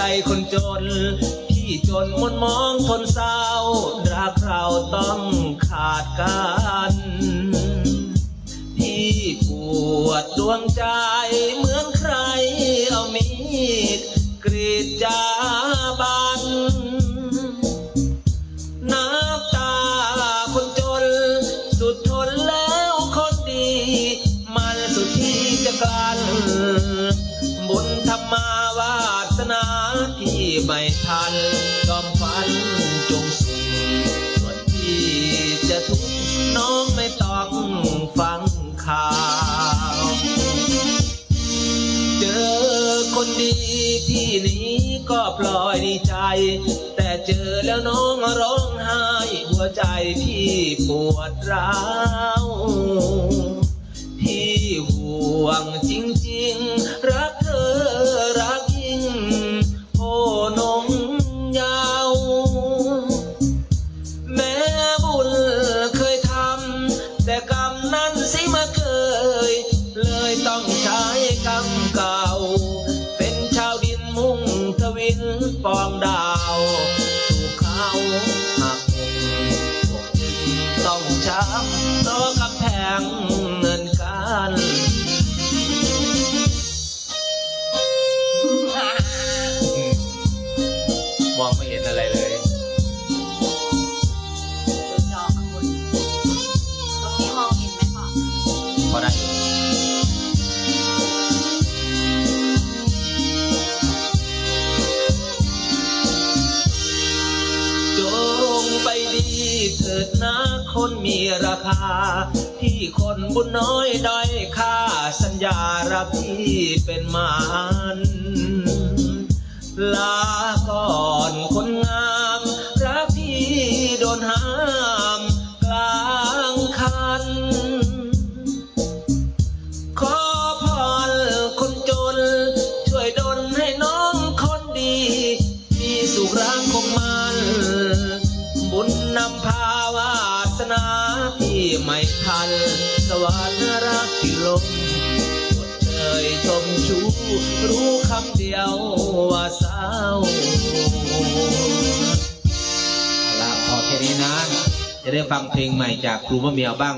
ใจคนจนที่จนมนมองทนเศร้ารักเราต้องขาดกันที่ปวดดวงใจเหมือน ไม่ทันยอมฝันจงสุขส่วนที่จะทุกข์น้องไม่ต้องฟังข่าว เจอคนดีที่นี้ก็ปล่อยใจ แต่เจอแล้วน้องร้องไห้ หัวใจพี่ปวดร้าว พี่ห่วง พอได้อยู่จงไปดีเถิดนะคนมีราคา ที่คนบุญน้อยด้อยค่าสัญญารักที่เป็นมานลาก่อนคนงามรักพี่โดนห้ามกลางคัน สวรรค์รักที่ลมกดเชยชมชู รู้คำเดียวว่าเศร้าเอาละพอแค่นี้นะ จะได้ฟังเพลงใหม่จากครูมะเมียวบ้าง